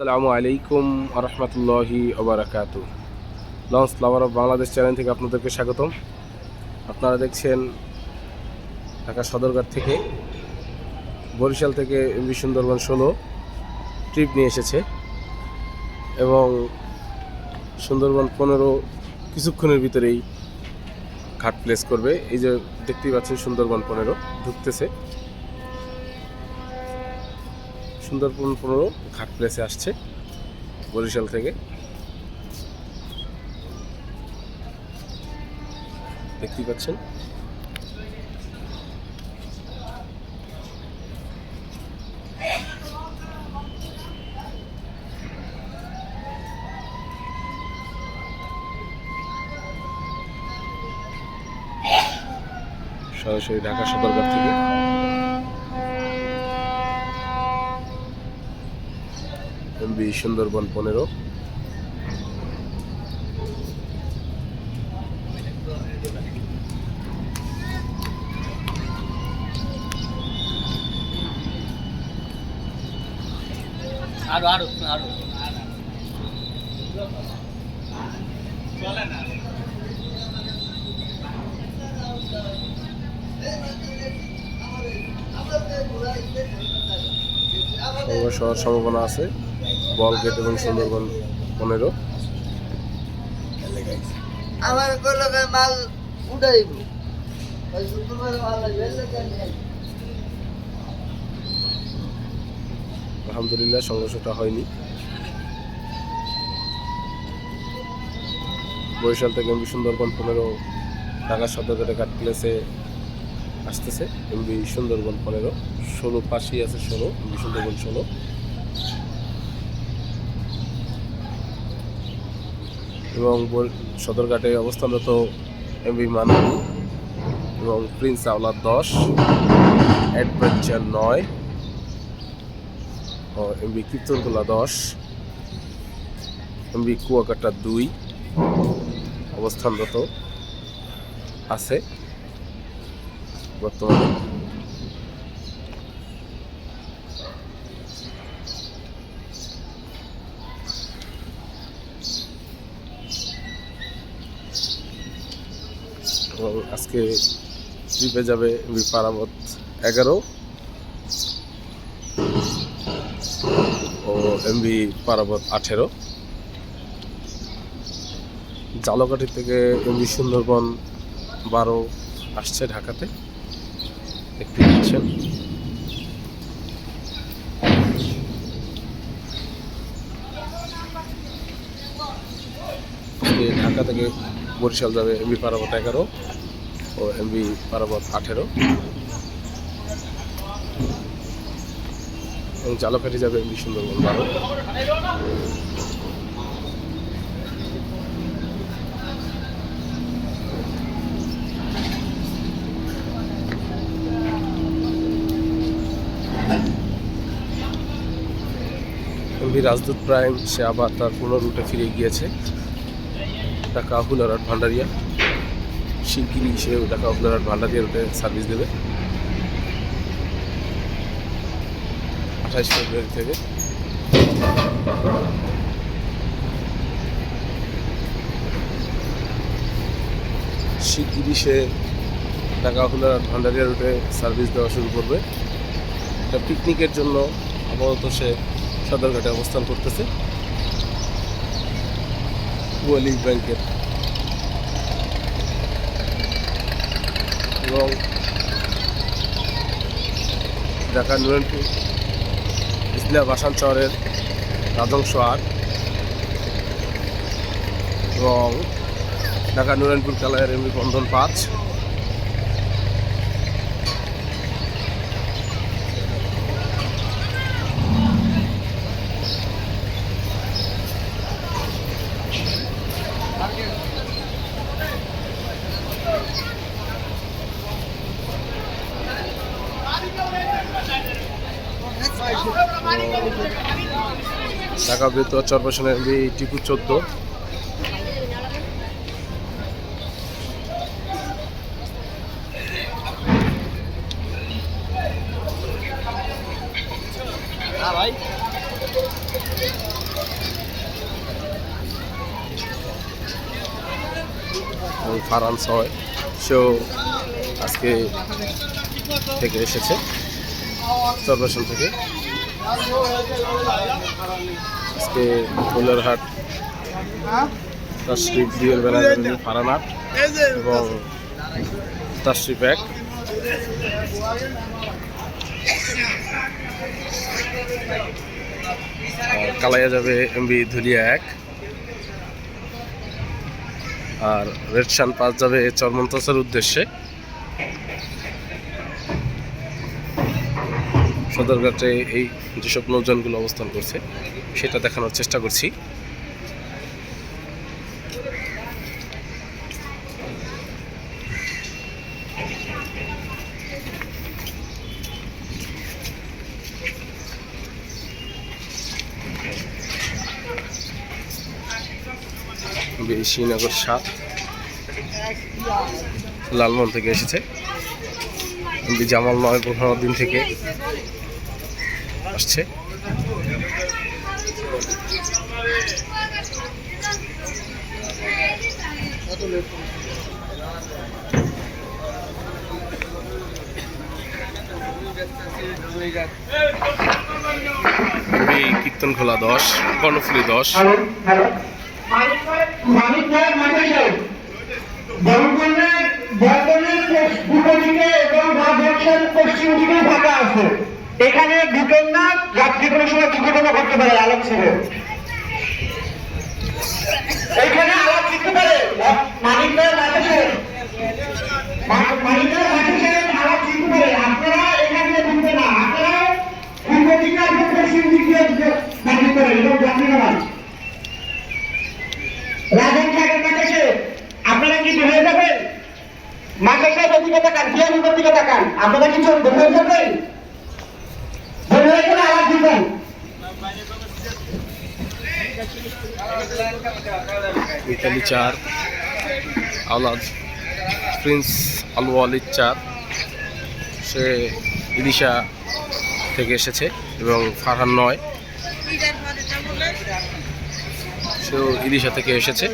আসসালামু আলাইকুম আরহামতুল্লাহি ওবরাকাত launch lover of Bangladesh channel থেকে আপনাদেরকে স্বাগতম। আপনারা দেখছেন ঢাকা সদরঘাট থেকে বরিশাল থেকে এমবি সুন্দরবন ষোলো ট্রিপ নিয়ে এসেছে এবং সুন্দরবন পনেরো কিছুক্ষণের ভিতরেই ঘাট প্লেস করবে। এই যে দেখতেই পাচ্ছেন সুন্দরবন পনেরো ঢুকতেছে। সুন্দরবন পনেরো ঘাট প্লেসে আসছে বরিশাল থেকে। দেখতেই পাচ্ছেন। সরাসরি ঢাকা সদরঘাট থেকে। এমবি সুন্দরবন পনেরো। আরও আরও আরও। সংঘর্ষ হওয়ার সম্ভাবনা আছে। বল গেট এবং সুন্দরবন পনেরো। আমার কলকে মাল উঠাইব কেন আলহামদুলিল্লাহ সংঘর্ষটা হয়নি। বরিশাল থেকে এমবি সুন্দরবন পনেরো ঢাকা সদরঘাটে ঘাট প্লেসে আসতেছে। এমবি সুন্দরবন পনেরো ষোলো পাশেই আছে ষোলো এমবি সুন্দরবন ষোলো। এবং সদরঘাটে অবস্থানরত এমবি মানু এবং প্রিন্স আওলাদ দশ, অ্যাডভেঞ্চার নয় ও এমবি কীর্তনতলা দশ এমবি কুয়াকাটা দুই অবস্থানরত আছে। বর্তমানে আজকে ট্রিপে যাবে এমবি পারাবত এগারো। ও এমবি পারাবত আঠেরো। জালকাঠি থেকে এমবি সুন্দরবন বারো আসছে ঢাকাতে। দেখতে পাচ্ছেন। ঢাকা থেকে বরিশাল যাবে এমবি পারাবত এগারো ও এমবি পারাবত আঠেরো। এবং জালকাঠি যাবে এমবি সুন্দরবন বারো। রাজদূত প্রাইম সে আবার তার পুনঃ রুটে ফিরে গিয়েছে। ঢাকা হুলারহাট ভান্ডারিয়া। শিগগিরই সে ঢাকা হুলারহাট ভান্ডারিয়া রুটে সার্ভিস দেবে। আঠাশ ফেব্রুয়ারি থেকে। শিগগিরই সে ঢাকা হুলারহাট ভান্ডারিয়া রুটে সার্ভিস দেওয়া শুরু করবে। এটা পিকনিকের জন্য আপাতত সে সদরঘাটে অবস্থান করতেছে। ওয়ালিং ব্যাংকের এবং ঢাকা নুরেনপুর ইসলা বাসান শহরের রাজংশ আট এবং ঢাকা নুরানপুর কালায়ের এমনি বন্ধন পাঁচ ঢাকা বৃহত্তর চর্পোরেশনের টিপু চোদ্দ। ভাই ফারান সয় সেও আজকে থেকে এসেছে চর্পোরেশন থেকে। আজকে ফুলেরহাট তাশ্রিফ দুইয়ের বেলা ফারান আট এবং এক আর কালাইয়া যাবে এমবি ধুলিয়া এক। আর রেড শান পাস যাবে চরমন্তসের উদ্দেশ্যে। সদরঘাটে এই যেসব নৌযানগুলো অবস্থান করছে, সেটা দেখানোর চেষ্টা করছি। শ্রীনগর সাত, লালমোহন থেকে এসেছে। জামাল নয় পনেরো দিন থেকে। আসছে। কীর্তন খোলা দশ কর্ণফুলি দশ। পশ্চিম দিকে ফাঁকা আছে। এখানে ঢুকেন না রাত্রি কোনো সময় দুর্ঘটনা ঘটতে পারে আলোক ছিল এখানে আলাপ দিতে পারে। মানিক মাঠে মানিক মাঠে আলাপ দিতে পারে আপনারা এখানে ঢুকবে না আপনারা পূর্ব দিকে এবং পশ্চিম দিকে দাবি করেন এবং যাত্রী নামান রাজন সাহেবের কাছে আপনারা কি বের হয়ে যাবেন মাসের সাহেব ওদিকে তাকান বিয়ানির দিকে তাকান আপনারা কি চল বের হয়ে যাবেন বের হয়ে গেলে আওয়াজ দিবেন মিতালি চার আওলাদ প্রিন্স আল ওয়ালিদ চার। সে ইলিশা থেকে এসেছে এবং ফারহান নয়। সেও ইলিশা থেকে এসেছে।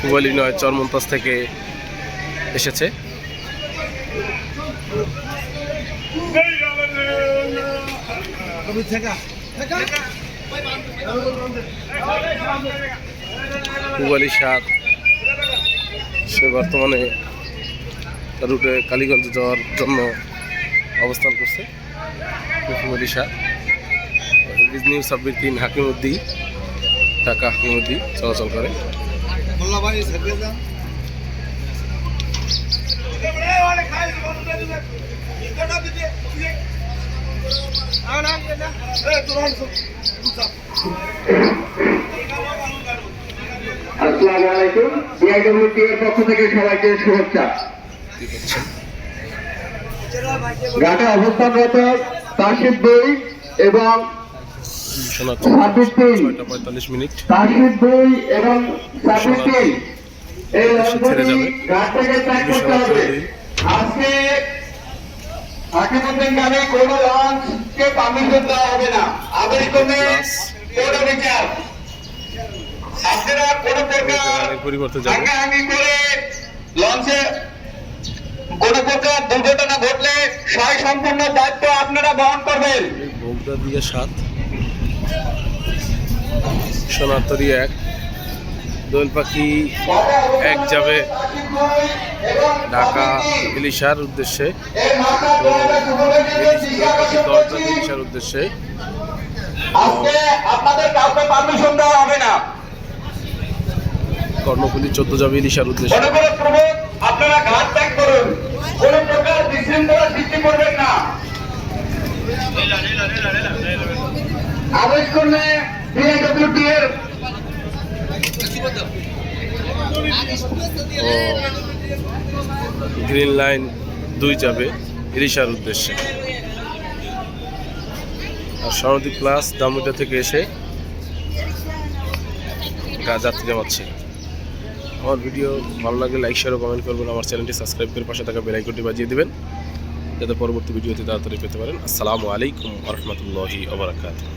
কুবালি নয়, চরমন্তাজ থেকে এসেছে। কুবালি সাত সে বর্তমানে রুটে কালীগঞ্জ যাওয়ার জন্য অবস্থান করছে। কুবালি সাত নিউ সাব্বির তিন হাকিমুদ্দি ঢাকা হাকিমুদ্দি চলাচল করে। আসসালামু আলাইকুম বিআইডব্লিউটি এর পক্ষ থেকে সবাইকে শুভেচ্ছা। কি অবস্থানরত তাসিফ দুই এবং ছাব্বিশ তিন। পঁয়তাল্লিশ মিনিট তাসিফ দুই এবং ছাব্বিশ তিন। এই লঞ্চটি ঘাট থেকে ত্যাগ করতে হবে। আজকে হাকিমুদ্দিন গ্রামে কোন লঞ্চকে পারমিশন দেওয়া হবে না। আদেশ কোন বিচার। আপনারা কোন প্রকার গানের পরিবর্তে যাবে। হাঙ্গাহাঙ্গি করে লঞ্চে কোন প্রকার দুর্ঘটনা ঘটলে সয় সম্পূর্ণ দায়িত্ব আপনারা বহন করবেন। এই দিয়ে সাত সোনাতরি এক। দোয়েল পাখি এক যাবে ঢাকা ইলিশার উদ্দেশ্যে। ইলিশার উদ্দেশ্যে কর্ণফুলি চোদ্দ যাবে ইলিশার উদ্দেশ্যে। আপনারা ত্যাগ করুন। কোন প্রকার করবেন না। ও গ্রিন লাইন দুই যাবে ইলিশার উদ্দেশ্যে। আর সনদী প্লাস দামুটা থেকে এসে যাত্রী নামাচ্ছে আমার ভিডিও ভালো লাগলে লাইক শেয়ার ও কমেন্ট করবেন। আমার চ্যানেলটি সাবস্ক্রাইব করে পাশে থাকা বেল আইকনটি বাজিয়ে দিবেন, যাতে পরবর্তী ভিডিওতে তাড়াতাড়ি পেতে পারেন। আসসালামু আলাইকুম রহমতুল্লাহি ওবরাকাতুহ